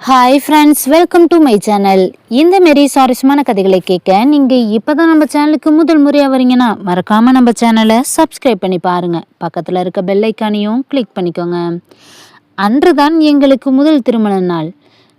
Hi friends welcome to my channel இந்த மாரி சுவாரஸ்யமான கதைகளை கேட்க நீங்கள் இப்போ தான் நம்ம சேனலுக்கு முதல் முறையாக வரீங்கன்னா மறக்காமல் நம்ம சேனலை சப்ஸ்கிரைப் பண்ணி பாருங்கள் பக்கத்தில் இருக்க பெல்லைக்கானையும் கிளிக் பண்ணிக்கோங்க. அன்று தான் எங்களுக்கு முதல் திருமண நாள்.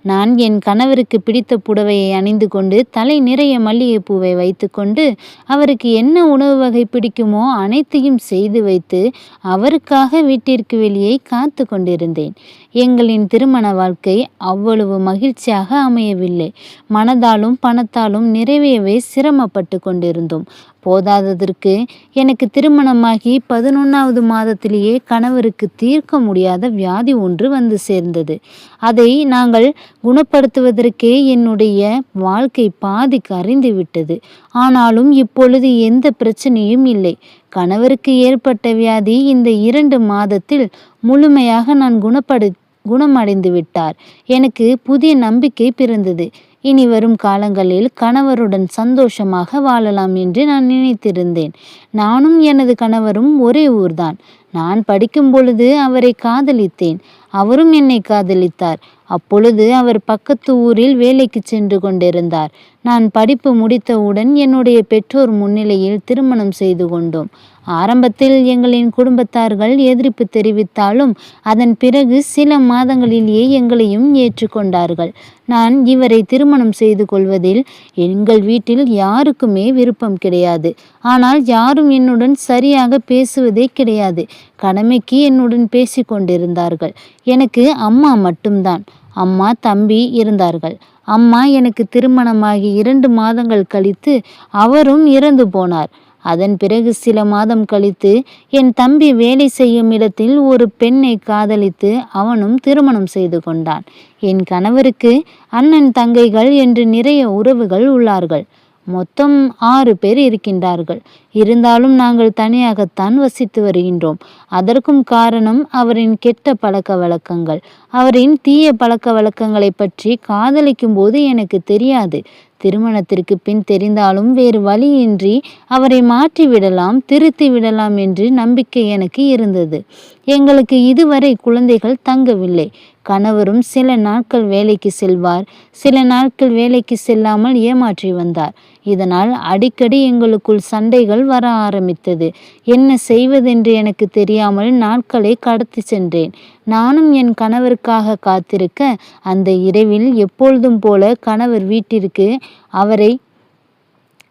நான் என் கணவருக்கு பிடித்த புடவையை அணிந்து கொண்டு தலை நிறைய மல்லிகைப்பூவை வைத்துக்கொண்டு அவருக்கு என்ன உணவு வகை பிடிக்குமோ அனைத்தையும் செய்து வைத்து அவருக்காக வீட்டிற்கு வெளியே காத்து கொண்டிருந்தேன் எங்களின் திருமண வாழ்க்கை அவ்வளவு மகிழ்ச்சியாக அமையவில்லை. மனதாலும் பணத்தாலும் நிறைவேவே சிரமப்பட்டு கொண்டிருந்தோம். போதாததற்கு எனக்கு திருமணமாகி பதினொன்றாவது மாதத்திலேயே கணவருக்கு தீர்க்க முடியாத வியாதி ஒன்று வந்து சேர்ந்தது. அதை நாங்கள் குணப்படுத்துவதற்கே என்னுடைய வாழ்க்கை பாதி கரைந்து விட்டது. ஆனாலும் இப்பொழுது எந்த பிரச்சனையும் இல்லை. கணவருக்கு ஏற்பட்ட வியாதி இந்த இரண்டு மாதத்தில் முழுமையாக நான் குணப்படு குணமடைந்து விட்டார். எனக்கு புதிய நம்பிக்கை பிறந்தது. இனி வரும் காலங்களில் கணவருடன் சந்தோஷமாக வாழலாம் என்று நான் நினைத்திருந்தேன். நானும் எனது கணவரும் ஒரே ஊர்தான். நான் படிக்கும் பொழுது அவரை காதலித்தேன். அவரும் என்னை காதலித்தார். அப்பொழுது அவர் பக்கத்து ஊரில் வேலைக்கு சென்று கொண்டிருந்தார். நான் படிப்பு முடித்தவுடன் என்னுடைய பெற்றோர் முன்னிலையில் திருமணம் செய்து கொண்டோம். ஆரம்பத்தில் எங்களின் குடும்பத்தார்கள் எதிர்ப்பு தெரிவித்தாலும் அதன் பிறகு சில மாதங்களிலேயே எங்களையும் ஏற்றுக்கொண்டார்கள். நான் இவரை திருமணம் செய்து கொள்வதில் எங்கள் வீட்டில் யாருக்குமே விருப்பம் கிடையாது. ஆனால் யாரும் என்னுடன் சரியாக பேசுவதே கிடையாது. கடமைக்கு என்னுடன் பேசிக்கொண்டிருந்தார்கள். எனக்கு அம்மா மட்டும்தான். அம்மா தம்பி இருந்தார்கள். அம்மா எனக்கு திருமணமாகி இரண்டு மாதங்கள் கழித்து அவரும் இறந்து போனார். அதன் பிறகு சில மாதம் கழித்து என் தம்பி வேலை செய்யும் இடத்தில் ஒரு பெண்ணை காதலித்து அவனும் திருமணம் செய்து கொண்டான். என் கணவருக்கு அண்ணன் தங்கைகள் என்று நிறைய உறவுகள் உள்ளார்கள். மொத்தம் ஆறு பேர் இருக்கின்றார்கள். இருந்தாலும் நாங்கள் தனியாகத்தான் வசித்து வருகின்றோம். அதற்கும் காரணம் அவரின் கெட்ட பழக்க வழக்கங்கள். அவரின் தீய பழக்க வழக்கங்களை பற்றி காதலிக்கும் போது எனக்கு தெரியாது. திருமணத்திற்கு பின் தெரிந்தாலும் வேறு வழியின்றி அவரை மாற்றி விடலாம் திருத்தி விடலாம் என்று நம்பிக்கை எனக்கு இருந்தது. எங்களுக்கு இதுவரை குழந்தைகள் தங்கவில்லை. கணவரும் சில நாட்கள் வேலைக்கு செல்வார். சில நாட்கள் வேலைக்கு செல்லாமல் ஏமாற்றி வந்தார். இதனால் அடிக்கடி எங்களுக்குள் சண்டைகள் வர ஆரம்பித்தது. என்ன செய்வதென்று எனக்கு தெரியாமல் நாட்களை கடத்தி சென்றேன். நானும் என் கணவருக்காக காத்திருக்க அந்த இரவில் எப்பொழுதும் போல கணவர் வீட்டிற்கு அவரை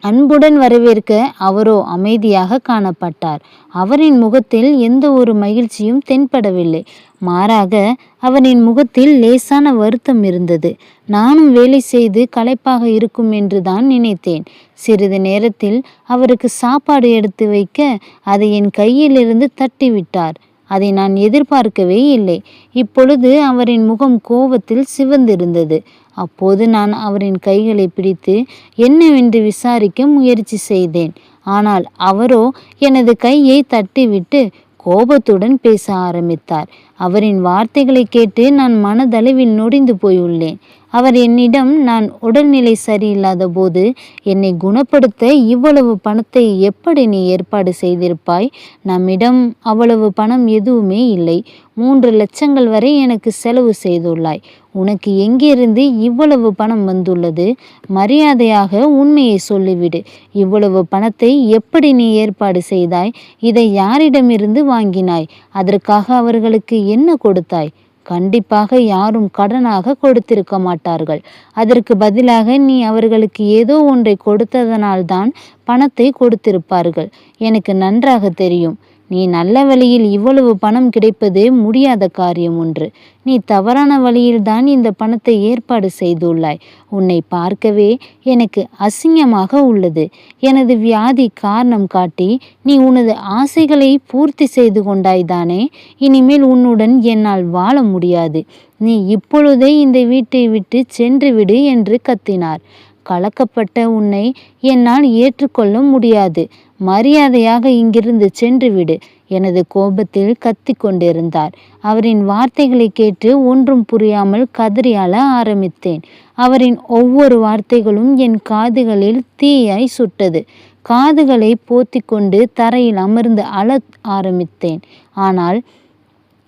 அன்புடன் வரவேற்க அவரோ அமைதியாக காணப்பட்டார். அவரின் முகத்தில் எந்த ஒரு மகிழ்ச்சியும் தென்படவில்லை. மாறாக அவனின் முகத்தில் லேசான வருத்தம் இருந்தது. நானும் வேலை செய்து களைப்பாக இருக்கும் என்று தான் நினைத்தேன். சிறிது நேரத்தில் அவருக்கு சாப்பாடு எடுத்து வைக்க அதை என் கையிலிருந்து தட்டிவிட்டார். அதை நான் எதிர்பார்க்கவே இல்லை. இப்பொழுது அவரின் முகம் கோபத்தில் சிவந்திருந்தது. அப்போது நான் அவரின் கைகளை பிடித்து என்னவென்று விசாரிக்க முயற்சி செய்தேன். ஆனால் அவரோ எனது கையை தட்டிவிட்டு கோபத்துடன் பேச ஆரம்பித்தார். அவரின் வார்த்தைகளை கேட்டு நான் மனதளவில் நொடிந்து போயுள்ளேன். அவர் என்னிடம் நான் உடல்நிலை சரியில்லாத போது என்னை குணப்படுத்த இவ்வளவு பணத்தை எப்படி நீ ஏற்பாடு செய்திருப்பாய்? நம்மிடம் அவ்வளவு பணம் எதுவுமே இல்லை. மூன்று லட்சங்கள் வரை எனக்கு செலவு செய்துள்ளாய். உனக்கு எங்கிருந்து இவ்வளவு பணம் வந்துள்ளது? மரியாதையாக உண்மையை சொல்லிவிடு. இவ்வளவு பணத்தை எப்படி நீ ஏற்பாடு செய்தாய்? இதை யாரிடமிருந்து வாங்கினாய்? அதற்காக அவர்களுக்கு என்ன கொடுத்தாய்? கண்டிப்பாக யாரும் கடனாக கொடுத்திருக்க மாட்டார்கள். அதற்கு பதிலாக நீ அவர்களுக்கு ஏதோ ஒன்றை கொடுத்ததனால்தான் பணத்தை கொடுத்திருப்பார்கள். எனக்கு நன்றாக தெரியும். நீ நல்ல வழியில் இவ்வளவு பணம் கிடைப்பது முடியாத காரியம் ஒன்று. நீ தவறான வழியில்தான் இந்த பணத்தை ஏற்பாடு செய்துள்ளாய். உன்னை பார்க்கவே எனக்கு அசிங்கமாக உள்ளது. எனது வியாதி காரணம் காட்டி நீ உனது ஆசைகளை பூர்த்தி செய்து கொண்டாய்தானே இனிமேல் உன்னுடன் என்னால் வாழ முடியாது. நீ இப்பொழுதே இந்த வீட்டை விட்டு சென்று விடு என்று கத்தினார். கலக்கப்பட்ட உன்னை என்னால் ஏற்றுக்கொள்ள முடியாது. மரியாதையாக இங்கிருந்து சென்று விடு எனது கோபத்தில் கத்தி கொண்டிருந்தார். அவரின் வார்த்தைகளை கேட்டு ஒன்றும் புரியாமல் கதறி அழ ஆரம்பித்தேன். அவரின் ஒவ்வொரு வார்த்தைகளும் என் காதுகளில் தீயாய் சுட்டது. காதுகளை போத்தி கொண்டு தரையில் அமர்ந்து அழ ஆரம்பித்தேன். ஆனால்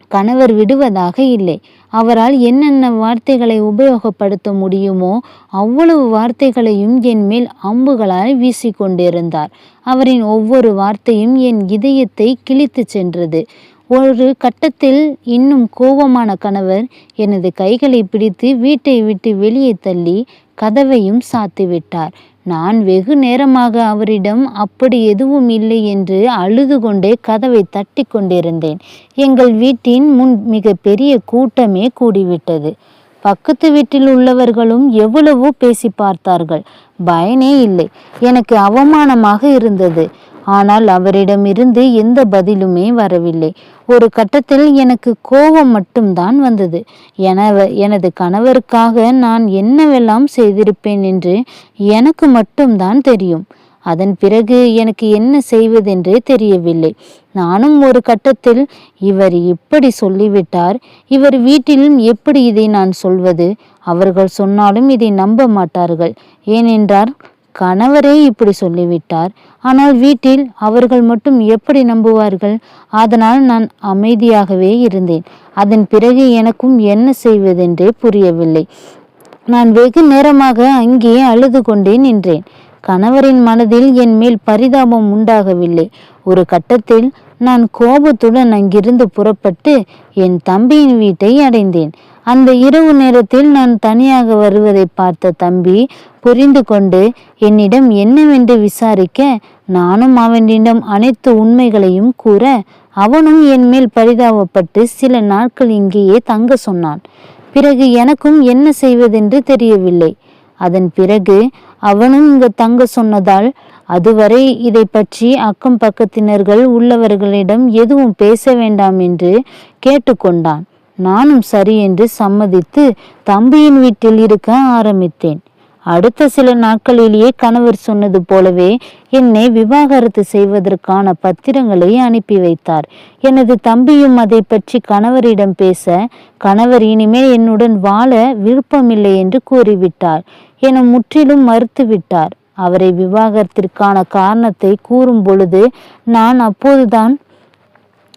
கணவர் விடுவதாக இல்லை. அவரால் என்னென்ன வார்த்தைகளை உபயோகப்படுத்த முடியுமோ அவ்வளவு வார்த்தைகளையும் என் மேல் அம்புகளால் வீசிக்கொண்டிருந்தார். அவரின் ஒவ்வொரு வார்த்தையும் என் இதயத்தை கிழித்து சென்றது. ஒரு கட்டத்தில் இன்னும் கோபமான கணவர் எனது கைகளை பிடித்து வீட்டை விட்டு வெளியே தள்ளி கதவையும் சாத்திவிட்டார். நான் வெகு நேரமாக அவரிடம் அப்படி எதுவும் இல்லை என்று அழுது கொண்டே கதவை தட்டி கொண்டிருந்தேன். எங்கள் வீட்டின் முன் மிக பெரிய கூட்டமே கூடிவிட்டது. பக்கத்து வீட்டில் உள்ளவர்களும் எவ்வளவோ பேசி பார்த்தார்கள். பயனே இல்லை. எனக்கு அவமானமாக இருந்தது. ஆனால் அவரிடமிருந்து எந்த பதிலுமே வரவில்லை. ஒரு கட்டத்தில் எனக்கு கோபம் மட்டும்தான் வந்தது. எனவ எனது கணவருக்காக நான் என்னவெல்லாம் செய்திருப்பேன் என்று எனக்கு மட்டும்தான் தெரியும். அதன் பிறகு எனக்கு என்ன செய்வதென்றே தெரியவில்லை. நானும் ஒரு கட்டத்தில் இவர் இப்படி சொல்லிவிட்டார். இவர் வீட்டிலும் எப்படி இதை நான் சொல்வது? அவர்கள் சொன்னாலும் இதை நம்ப மாட்டார்கள். ஏனென்றால் கணவரே இப்படி சொல்லிவிட்டார். ஆனால் வீட்டில் அவர்கள் மட்டும் எப்படி நம்புவார்கள்? அதனால் நான் அமைதியாகவே இருந்தேன். அதன் பிறகு எனக்கும் என்ன செய்வதென்றே புரியவில்லை. நான் வெகு நேரமாக அங்கே அழுது கொண்டே நின்றேன். கணவரின் மனதில் என் மேல் பரிதாபம் உண்டாகவில்லை. ஒரு கட்டத்தில் நான் கோபத்துடன் அங்கிருந்து புறப்பட்டு என் தம்பியின் வீட்டை அடைந்தேன். அந்த இரவு நேரத்தில் நான் தனியாக வருவதை பார்த்த தம்பி புரிந்து கொண்டு என்னிடம் என்னவென்று விசாரிக்க நானும் அவனிடம் அனைத்து உண்மைகளையும் கூற அவனும் என் மேல் பரிதாபப்பட்டு சில நாட்கள் இங்கேயே தங்க சொன்னான். பிறகு எனக்கும் என்ன செய்வதென்று தெரியவில்லை. அதன் பிறகு அவனும் இங்கு தங்க சொன்னதால் அதுவரை இதை பற்றி அக்கம் பக்கத்தினர்கள் உள்ளவர்களிடம் எதுவும் பேச வேண்டாம் என்று கேட்டுக்கொண்டான். நானும் சரி என்று சம்மதித்து தம்பியின் வீட்டில் இருக்க ஆரம்பித்தேன். அடுத்த சில நாட்களிலேயே கணவர் சொன்னது போலவே என்னை விவாகரத்து செய்வதற்கான பத்திரங்களை அனுப்பி வைத்தார். எனது தம்பியும் அதை பற்றி கணவரிடம் பேச கணவர் இனிமேல் என்னுடன் வாழ விருப்பமில்லை என்று கூறிவிட்டார். என முற்றிலும் மறுத்துவிட்டார். அவரை விவாகரத்திற்கான காரணத்தை கூறும் பொழுது நான் அப்போதுதான்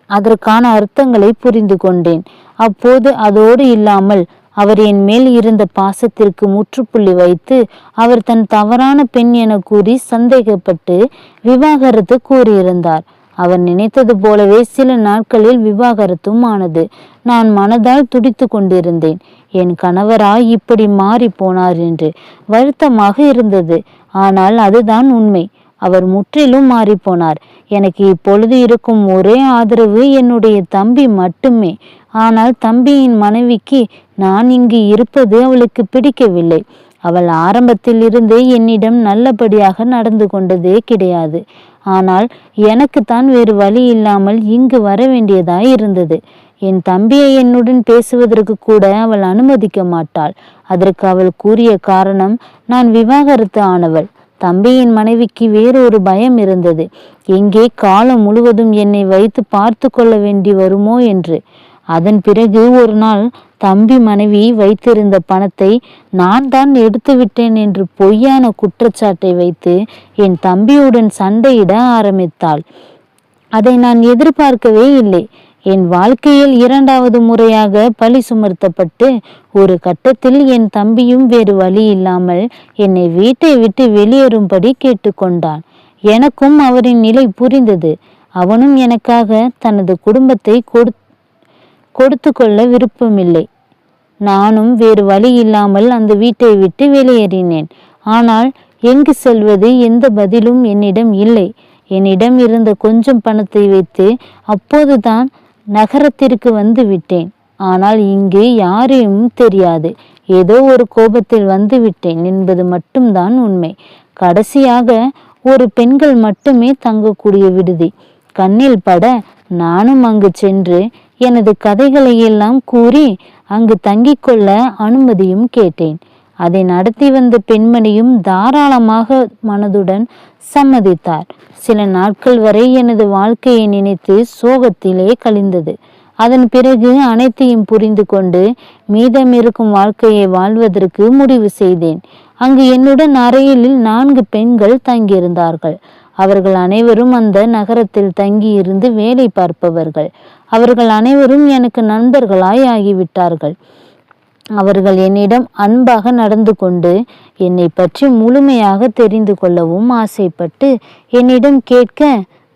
அதற்கான அர்த்தங்களை புரிந்து கொண்டேன். அப்போது அதோடு இல்லாமல் அவர் என் மேல் இருந்த பாசத்திற்கு முற்றுப்புள்ளி வைத்து அவர் தன் தவறான பெண் என கூறி சந்தேகப்பட்டு விவாகரத்து கூறியிருந்தார். அவர் நினைத்தது போலவே சில நாட்களில் விவாகரத்தும் ஆனது. நான் மனதால் துடித்து கொண்டிருந்தேன். என் கணவரா இப்படி மாறி போனார் என்று வருத்தமாக இருந்தது. ஆனால் அதுதான் உண்மை. அவர் முற்றிலும் மாறிப்போனார். எனக்கு இப்பொழுது இருக்கும் ஒரே ஆதரவு என்னுடைய தம்பி மட்டுமே. ஆனால் தம்பியின் மனைவிக்கு நான் இங்கு இருப்பது அவளுக்கு பிடிக்கவில்லை. அவள் ஆரம்பத்தில் இருந்தே என்னிடம் நல்லபடியாக நடந்து கொண்டதே கிடையாது. ஆனால் எனக்கு தான் வேறு வழி இல்லாமல் இங்கு வர வேண்டியதாய் இருந்தது. என் தம்பியை என்னுடன் பேசுவதற்கு கூட அவள் அனுமதிக்க மாட்டாள். அதற்கு அவள் கூறிய காரணம் நான் விவாகரத்து ஆனவள். தம்பியின் மனைவிக்கு வேறொரு பயம் இருந்தது. எங்கே காலம் முழுவதும் என்னை வைத்து பார்த்து கொள்ள வேண்டி வருமோ என்று. அதன் பிறகு ஒரு நாள் தம்பி மனைவி வைத்திருந்த பணத்தை நான் தான் எடுத்து விட்டேன் என்று பொய்யான குற்றச்சாட்டை வைத்து என் தம்பியுடன் சண்டையிட ஆரம்பித்தாள். அதை நான் எதிர்பார்க்கவே இல்லை. என் வாழ்க்கையில் இரண்டாவது முறையாக பழி சுமர்த்தப்பட்டு ஒரு கட்டத்தில் என் தம்பியும் வேறு வழி இல்லாமல் என்னை வீட்டை விட்டு வெளியேறும்படி கேட்டுக்கொண்டான். எனக்கும் அவரின் நிலை புரிந்தது. அவனும் எனக்காக தனது குடும்பத்தை கொடு கொடுத்து கொள்ள விருப்பமில்லை. நானும் வேறு வழி இல்லாமல் அந்த வீட்டை விட்டு வெளியேறினேன். ஆனால் எங்கு செல்வது எந்த பதிலும் என்னிடம் இல்லை. என்னிடம் இருந்த கொஞ்சம் பணத்தை வைத்து அப்போதுதான் நகரத்திற்கு வந்து விட்டேன். ஆனால் இங்கு யாரையும் தெரியாது. ஏதோ ஒரு கோபத்தில் வந்து விட்டேன் என்பது மட்டும்தான் உண்மை. கடைசியாக ஒரு பெண்கள் மட்டுமே தங்கக்கூடிய விடுதி. கண்ணில் பட நானும் அங்கு சென்று எனது கதைகளையெல்லாம் கூறி அங்கு தங்கிக் கொள்ள அனுமதியும் கேட்டேன். அதை நடத்தி வந்த பெண்மணியும் தாராளமாக மனதுடன் சம்மதித்தார். சில நாட்கள் வரை எனது வாழ்க்கையை நினைத்து சோகத்திலே கழிந்தது. அதன் பிறகு அனைத்தையும் புரிந்து கொண்டு மீதம் இருக்கும் வாழ்க்கையை வாழ்வதற்கு முடிவு செய்தேன். அங்கு என்னுடன் அறையிலில் நான்கு பெண்கள் தங்கியிருந்தார்கள். அவர்கள் அனைவரும் அந்த நகரத்தில் தங்கியிருந்து வேலை பார்ப்பவர்கள். அவர்கள் அனைவரும் எனக்கு நண்பர்களாய் ஆகிவிட்டார்கள். அவர்கள் என்னிடம் அன்பாக நடந்து கொண்டு என்னை பற்றி முழுமையாக தெரிந்து கொள்ளவும் ஆசைப்பட்டு என்னிடம் கேட்க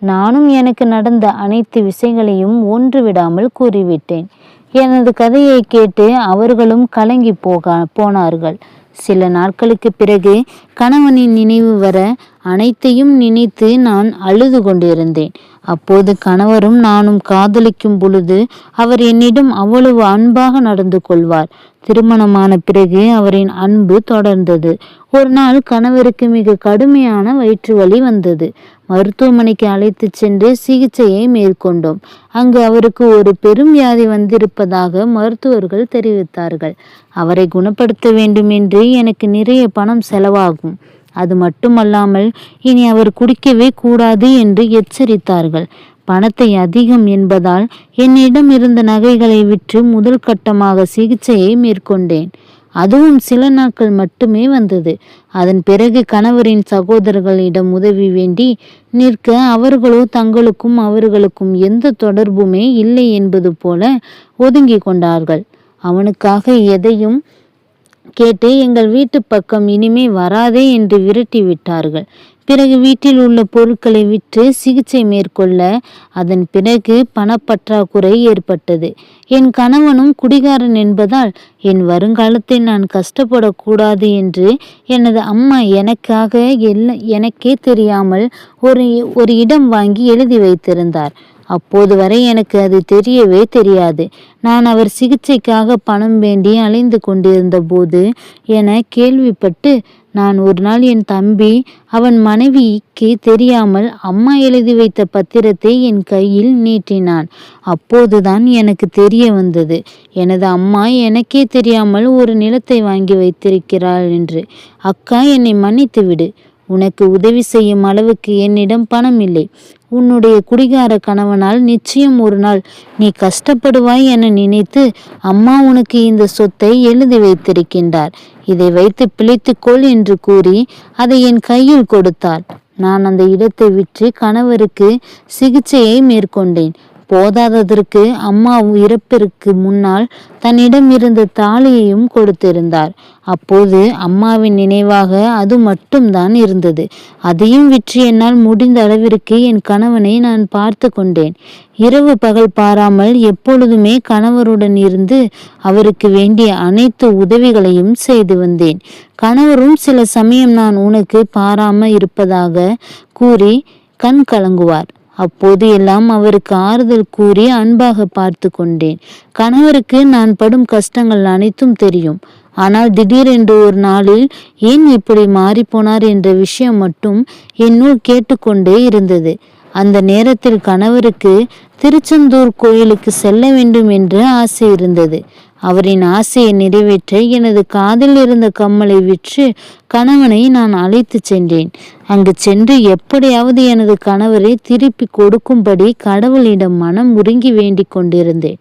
நானும் எனக்கு நடந்த அனைத்து விஷயங்களையும் ஒன்று விடாமல் கூறிவிட்டேன். எனது கதையை கேட்டு அவர்களும் கலங்கி போக போனார்கள். சில நாட்களுக்கு பிறகு கணவனின் நினைவு வர அனைத்தையும் நினைத்து நான் அழுது கொண்டிருந்தேன். அப்போது கணவரும் நானும் காதலிக்கும் பொழுது அவர் என்னிடம் அவ்வளவு அன்பாக நடந்து கொள்வார். திருமணமான பிறகு அவரின் அன்பு தொடர்ந்தது. ஒரு நாள் கணவருக்கு மிக கடுமையான வயிற்று வலி வந்தது. மருத்துவமனைக்கு அழைத்து சென்று சிகிச்சையை மேற்கொண்டோம். அங்கு அவருக்கு ஒரு பெரும் வியாதி வந்திருப்பதாக மருத்துவர்கள் தெரிவித்தார்கள். அவரை குணப்படுத்த வேண்டும் என்று எனக்கு நிறைய பணம் செலவாகும். அது மட்டுமல்லாமல் இனி அவர் குடிக்கவே கூடாது என்று எச்சரித்தார்கள். பணத்தை அதிகம் என்பதால் என்னிடம் இருந்த நகைகளை விற்று முதல் கட்டமாக சிகிச்சையை மேற்கொண்டேன். அதுவும் சில நாட்கள் மட்டுமே வந்தது. அதன் பிறகு கணவரின் சகோதரர்களிடம் உதவி வேண்டி நிற்க அவர்களோ தங்களுக்கும் அவர்களுக்கும் எந்த தொடர்புமே இல்லை என்பது போல ஒதுங்கி கொண்டார்கள். அவனுக்காக எதையும் கேட்டு எங்கள் வீட்டு பக்கம் இனிமே வராதே என்று விரட்டி விட்டார்கள் பிறகு வீட்டில் உள்ள பொருட்களை விற்று சிகிச்சை மேற்கொள்ள அதன் பிறகு பணப்பற்றாக்குறை ஏற்பட்டது. என் கணவனும் குடிகாரன் என்பதால் என் வருங்காலத்தில் நான் கஷ்டப்படக்கூடாது என்று எனது அம்மா எனக்காக எல்ல எனக்கே தெரியாமல் ஒரு ஒரு இடம் வாங்கி எழுதி வைத்திருந்தார். அப்போது வரை எனக்கு அது தெரியவே தெரியாது. நான் அவர் சிகிச்சைக்காக பணம் வேண்டி அலைந்து கொண்டிருந்த போது என கேள்விப்பட்டு நான் ஒரு நாள் என் தம்பி அவன் மனைவிக்கு தெரியாமல் அம்மா எழுதி வைத்த பத்திரத்தை என் கையில் நீட்டினான். அப்போதுதான் எனக்கு தெரிய வந்தது. எனது அம்மா எனக்கே தெரியாமல் ஒரு நிலத்தை வாங்கி வைத்திருக்கிறாள் என்று. அக்கா என்னை மன்னித்து விடு உனக்கு உதவி செய்யும் அளவுக்கு என்னிடம் பணம் இல்லை உன்னுடைய குடிகார கணவனால் நிச்சயம் ஒரு நாள் நீ கஷ்டப்படுவாய் என நினைத்து அம்மா உனக்கு இந்த சொத்தை எழுதி வைத்திருக்கின்றார். இதை வைத்து பிழைத்துக்கொள் என்று கூறி அதை என் கையில் கொடுத்தார் நான் அந்த இடத்தை விற்று கணவருக்கு சிகிச்சையை மேற்கொண்டேன். போதாததற்கு அம்மா இறப்பிற்கு முன்னால் தன்னிடம் இருந்த தாலியையும் கொடுத்திருந்தார். அப்போது அம்மாவின் நினைவாக அது மட்டும்தான் இருந்தது. அதையும் விற்று என்னால் முடிந்த அளவிற்கு என் கணவனை நான் பார்த்து கொண்டேன். இரவு பகல் பாராமல் எப்பொழுதுமே கணவருடன் இருந்து அவருக்கு வேண்டிய அனைத்து உதவிகளையும் செய்து வந்தேன். கணவரும் சில சமயம் நான் உனக்கு பாராம இருப்பதாக கூறி கண் கலங்குவார். அப்போது எல்லாம் அவருக்கு ஆறுதல் கூறி அன்பாக பார்த்து கொண்டேன். கணவருக்கு நான் படும் கஷ்டங்கள் அனைத்தும் தெரியும். ஆனால் திடீரென்று ஒரு நாளில் ஏன் இப்படி மாறிப்போனார் என்ற விஷயம் மட்டும் என்னுள் கேட்டுக்கொண்டே இருந்தது. அந்த நேரத்தில் கணவருக்கு திருச்செந்தூர் கோயிலுக்கு செல்ல வேண்டும் என்று ஆசை இருந்தது. அவரின் ஆசையை நிறைவேற்ற எனது காதில் இருந்த கம்மலை விற்று கணவனை நான் அழைத்து சென்றேன். அங்கு சென்று எப்படியாவது எனது கணவரை திருப்பி கொடுக்கும்படி கடவுளிடம் மனம் உருங்கி வேண்டிக் கொண்டிருந்தேன்.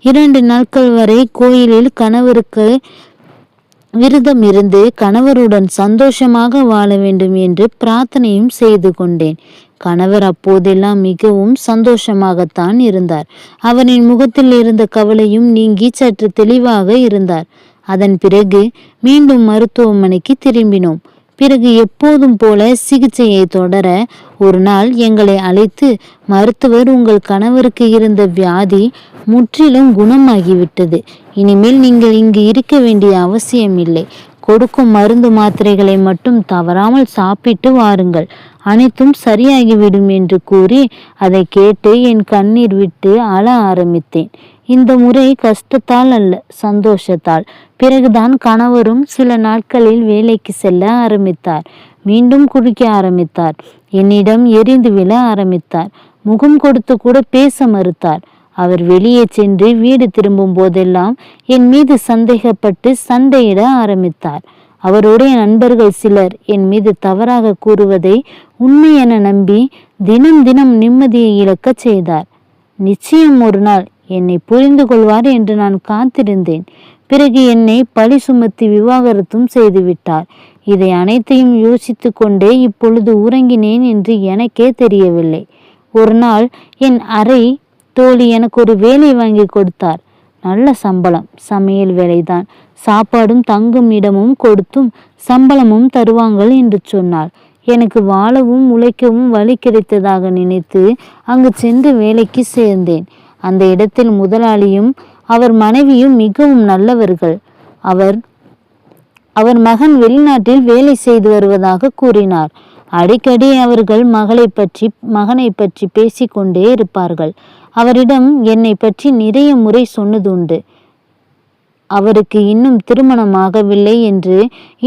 இரண்டு நாட்கள் வரை கோயிலில் கணவருக்கு விரதம் இருந்து கணவருடன் சந்தோஷமாக வாழ வேண்டும் என்று பிரார்த்தனையும் செய்து கொண்டேன். கணவர் அப்போதெல்லாம் மிகவும் சந்தோஷமாகத்தான் இருந்தார். அவரின் முகத்தில் இருந்த கவலையும் நீங்கி சற்று தெளிவாக இருந்தார். அதன் பிறகு மீண்டும் மருத்துவமனைக்கு திரும்பினோம். பிறகு எப்போதும் போல சிகிச்சையை தொடர ஒரு நாள் எங்களை அழைத்து மருத்துவர் உங்கள் கணவருக்கு இருந்த வியாதி முற்றிலும் குணமாகிவிட்டது. இனிமேல் நீங்கள் இங்கு இருக்க வேண்டிய அவசியம் இல்லை கொடுக்கும் மருந்து மாத்திரைகளை மட்டும் தவறாமல் சாப்பிட்டு வாருங்கள். அனைத்தும் சரியாகிவிடும் என்று கூறி அதை கேட்டு என் கண்ணீர் விட்டு அழ ஆரம்பித்தேன். இந்த முறை கஷ்டத்தால் அல்ல சந்தோஷத்தால். பிறகுதான் கணவரும் சில நாட்களில் வேலைக்கு செல்ல ஆரம்பித்தார். மீண்டும் குடிக்க ஆரம்பித்தார். என்னிடம் எரிந்து விழ ஆரம்பித்தார். முகம் கொடுத்து கூட பேச மறுத்தார். அவர் வெளியே சென்று வீடு திரும்பும் போதெல்லாம் என் மீது சந்தேகப்பட்டு சண்டையிட ஆரம்பித்தார். அவருடைய நண்பர்கள் சிலர் என் மீது தவறாக கூறுவதை உண்மை என நம்பி தினம் தினம் நிம்மதியை இழக்கச் செய்தார். நிச்சயம் ஒரு நாள் என்னை புரிந்து கொள்வார் என்று நான் காத்திருந்தேன். பிறகு என்னை பழி சுமத்தி விவாகரத்தும் செய்துவிட்டார். இதை அனைத்தையும் யோசித்து கொண்டே இப்பொழுது உறங்கினேன் என்று எனக்கே தெரியவில்லை. ஒரு நாள் என் அறை தோழி எனக்கு ஒரு வேலை வாங்கி கொடுத்தார். நல்ல சம்பளம் சமையல் வேலைதான். சாப்பாடும் தங்கும் இடமும் கொடுத்தும் சம்பளமும் தருவாங்கள் என்று சொன்னார் எனக்கு வாழவும் உழைக்கவும் வழி கிடைத்ததாக நினைத்து அங்கு சென்று வேலைக்கு சேர்ந்தேன். அந்த இடத்தில் முதலாளியும் அவர் மனைவியும் மிகவும் நல்லவர்கள். அவர் அவர் மகன் வெளிநாட்டில் வேலை செய்து வருவதாக கூறினார். அடிக்கடி அவர்கள் மகளை பற்றி மகனை பற்றி பேசிக்கொண்டே இருப்பார்கள். அவரிடம் என்னை பற்றி நிறைய முறை சொன்னதுண்டு. அவருக்கு இன்னும் திருமணமாகவில்லை என்று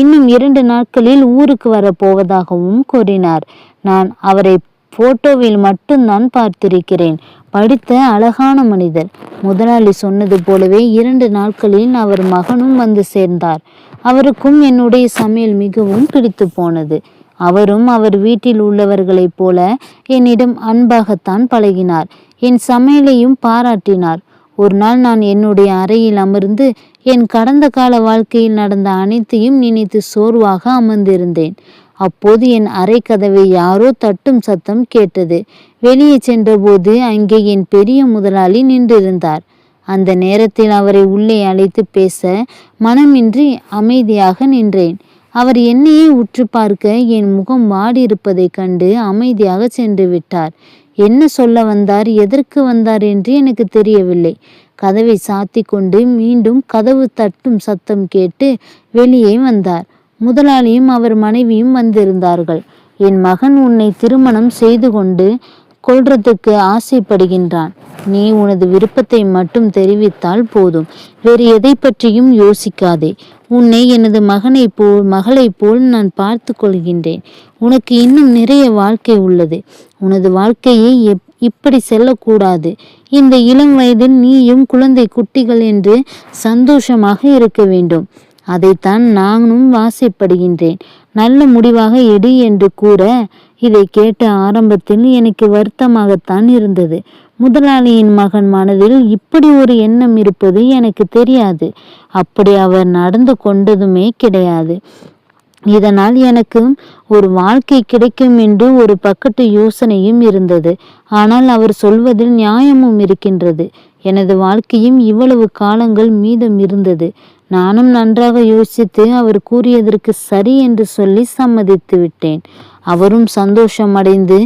இன்னும் இரண்டு நாட்களில் ஊருக்கு வரப்போவதாகவும் கூறினார். நான் அவரை போட்டோவில் மட்டும்தான் பார்த்திருக்கிறேன். படித்த அழகான மனிதர். முதலாளி சொன்னது போலவே இரண்டு நாட்களில் அவர் மகனும் வந்து சேர்ந்தார். அவருக்கும் என்னுடைய சமையல் மிகவும் பிடித்து போனது. அவரும் அவர் வீட்டில் உள்ளவர்களைப் போல என்னிடம் அன்பாகத்தான் பழகினார். என் சமையலையும் பாராட்டினார். ஒரு நாள் நான் என்னுடைய அறையில் அமர்ந்து என் கடந்த கால வாழ்க்கையில் நடந்த அனைத்தையும் நினைத்து சோர்வாக அமர்ந்திருந்தேன். அப்போது என் அறை கதவை யாரோ தட்டும் சத்தம் கேட்டது. வெளியே சென்றபோது அங்கே என் பெரிய முதலாளி நின்றிருந்தார். அந்த நேரத்தில் அவரை உள்ளே அழைத்து பேச மனமின்றி அமைதியாக நின்றேன். அவர் என்னையே உற்று பார்க்க என் முகம் வாடியிருப்பதைக் கண்டு அமைதியாக சென்று விட்டார். என்ன சொல்ல வந்தார் எதற்கு வந்தார் என்று எனக்கு தெரியவில்லை. கதவை சாத்தி கொண்டு மீண்டும் கதவு தட்டும் சத்தம் கேட்டு வெளியே வந்தார். முதலாளியும் அவர் மனைவியும் வந்திருந்தார்கள். என் மகன் உன்னை திருமணம் செய்து கொண்டு கொள்றதுக்கு ஆசைப்படுகின்றான். நீ உனது விருப்பத்தை மட்டும் தெரிவித்தால் போதும். வேறு எதை பற்றியும் யோசிக்காதே. உன்னை எனது மகனை போல் மகளைப் போல் நான் பார்த்து கொள்கின்றேன். உனக்கு இன்னும் நிறைய வாழ்க்கை உள்ளது. உனது வாழ்க்கையை எப் இப்படி செல்லக்கூடாது. இந்த இளம் வயதில் நீயும் குழந்தை குட்டிகள் என்று சந்தோஷமாக இருக்க வேண்டும். அதைத்தான் நானும் வாசைப்படுகின்றேன் நல்ல முடிவாக எடு என்று கூற இதை கேட்ட ஆரம்பத்தில் எனக்கு வருத்தமாகத்தான் இருந்தது. முதலாளியின் மகன் மனதில் இப்படி ஒரு எண்ணம் இருப்பது எனக்கு தெரியாது. அப்படி அவர் நடந்து கொண்டதுமே கிடையாது. இதனால் எனக்கு ஒரு வாழ்க்கை கிடைக்கும் என்று ஒரு பக்கத்து யோசனையும் இருந்தது. ஆனால் அவர் சொல்வதில் நியாயமும் இருக்கின்றது. எனது வாழ்க்கையும் இவ்வளவு காலங்கள் மீதம் இருந்தது. நானும் நன்றாக யோசித்து அவர் கூறியதற்கு சரி என்று சொல்லி சம்மதித்து விட்டேன். அவரும் சந்தோஷம் அடைந்து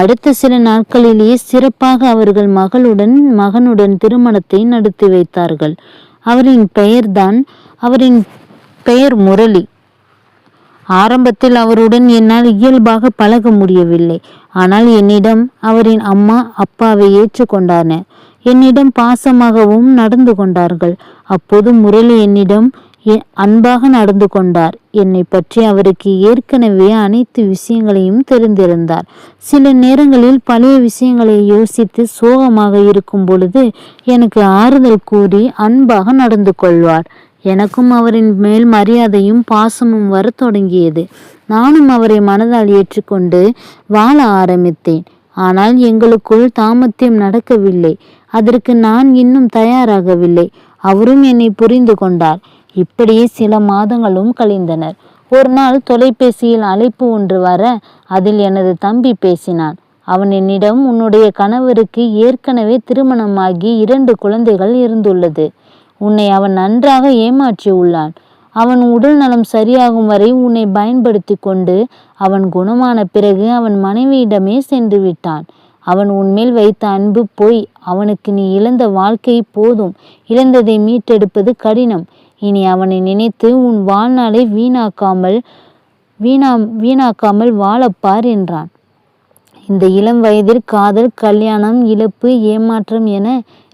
அடுத்த சில நாட்களிலேயே சிறப்பாக அவர்கள் மகளுடன் மகனுடன் திருமணத்தை நடத்தி வைத்தார்கள். அவரின் பெயர்தான் அவரின் பெயர் முரளி. ஆரம்பத்தில் அவருடன் என்னால் இயல்பாக பழக முடியவில்லை. ஆனால் என்னிடம் அவரின் அம்மா அப்பாவை ஏற்றுக்கொண்டான என்னிடம் பாசமாகவும் நடந்து கொண்டார்கள். அப்போது முரளி என்னிடம் அன்பாக நடந்து கொண்டார். என்னை பற்றி அவருக்கு ஏற்கனவே அனைத்து விஷயங்களையும் தெரிந்திருந்தார். சில நேரங்களில் பழைய விஷயங்களை யோசித்து சோகமாக இருக்கும் பொழுது எனக்கு ஆறுதல் கூறி அன்பாக நடந்து கொள்வார். எனக்கும் அவரின் மேல் மரியாதையும் பாசமும் வர தொடங்கியது. நானும் அவரை மனதால் ஏற்றுக்கொண்டு வாழ ஆரம்பித்தேன். ஆனால் எங்களுக்குள் தாமத்தியம் நடக்கவில்லை. அதற்கு நான் இன்னும் தயாராகவில்லை. அவரும் என்னை புரிந்து கொண்டார். இப்படியே சில மாதங்களும் கழிந்தனர். ஒரு நாள் தொலைபேசியில் அழைப்பு ஒன்று வர அதில் எனது தம்பி பேசினான். அவன் என்னிடம் உன்னுடைய கணவருக்கு ஏற்கனவே திருமணமாகி இரண்டு குழந்தைகள் இருந்துள்ளது. உன்னை அவன் நன்றாக ஏமாற்றி உள்ளான். அவன் உடல் நலம் சரியாகும் வரை உன்னை பயன்படுத்தி கொண்டு அவன் குணமான பிறகு அவன் மனைவியிடமே சென்று விட்டான். அவன் உன்மேல் வைத்த அன்பு போய். அவனுக்கு நீ இழந்த வாழ்க்கை போதும். இழந்ததை மீட்டெடுப்பது கடினம். இனி அவனை நினைத்து உன் வாழ்நாளை வீணாக்காமல் வீணா வீணாக்காமல் வாழப்பார் என்றான். இந்த இளம் வயதில் காதல் கல்யாணம் இழப்பு ஏமாற்றம் என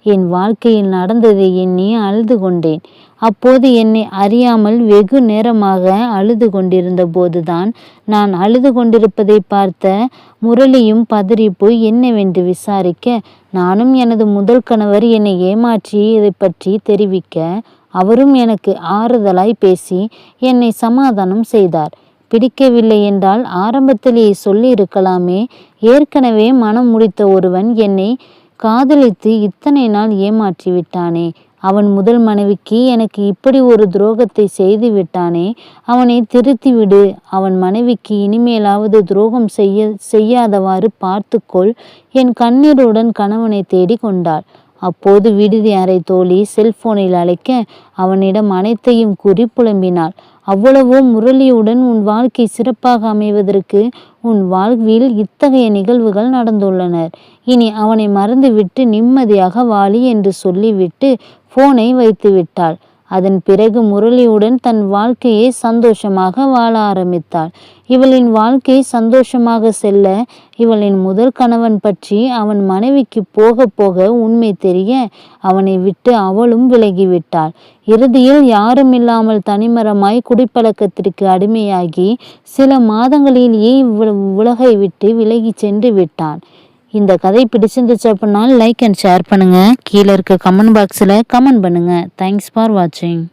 என் வாழ்க்கையில் நடந்ததை எண்ணி அழுது கொண்டேன். அப்போது என்னை அறியாமல் வெகு நேரமாக அழுது கொண்டிருந்த போதுதான் நான் அழுது கொண்டிருப்பதை பார்த்த முரளியும் பதறி போய் என்னவென்று விசாரிக்க? நானும் எனது முதல் கணவர் என்னை ஏமாற்றி இதை பற்றி தெரிவிக்க. அவரும் எனக்கு ஆறுதலாய் பேசி என்னை சமாதானம் செய்தார். பிடிக்கவில்லை என்றால் ஆரம்பத்திலேயே சொல்லி இருக்கலாமே ஏற்கனவே மனம் முடித்த ஒருவன் என்னை காதலித்து இத்தனை நாள் ஏமாற்றி விட்டானே? அவன் முதல் மனைவிக்கு எனக்கு இப்படி ஒரு துரோகத்தை செய்து விட்டானே? அவனை திருத்தி விடு. அவன் மனைவிக்கு இனிமேலாவது துரோகம் செய்ய செய்யாதவாறு பார்த்துக்கொள். என் கண்ணீருடன் கணவனை தேடி கொண்டாள். அப்போது விடுதி அறை தோழி செல்போனில் அழைக்க அவனிடம் அனைத்தையும் கூறி புலம்பினாள். அவ்வளவோ முரளியுடன் உன் வாழ்க்கை சிறப்பாக அமைவதற்கு உன் வாழ்வில் இத்தகைய நிகழ்வுகள் நடந்துள்ளனர். இனி அவனை மறந்துவிட்டு நிம்மதியாக வாழி என்று சொல்லிவிட்டு போனை வைத்து விட்டாள் அதன் பிறகு முரளியுடன் தன் வாழ்க்கையை சந்தோஷமாக வாழ ஆரம்பித்தாள். இவளின் வாழ்க்கை சந்தோஷமாக செல்ல இவளின் முதல் கணவன் பற்றி அவன் மனைவிக்கு போக போக உண்மை தெரிய அவனை விட்டு அவளும் விலகிவிட்டாள். இறுதியில் யாரும் இல்லாமல் தனிமரமாய் குடிப்பழக்கத்திற்கு அடிமையாகி சில மாதங்களிலேயே உலகை விட்டு விலகி சென்று விட்டான். இந்த கதை பிடிச்சிருந்துச்சு அப்படின்னா லைக் அண்ட் ஷேர் பண்ணுங்கள் கீழே இருக்க கமெண்ட் பாக்ஸில் கமெண்ட் பண்ணுங்கள் தேங்க்ஸ் ஃபார் வாட்சிங்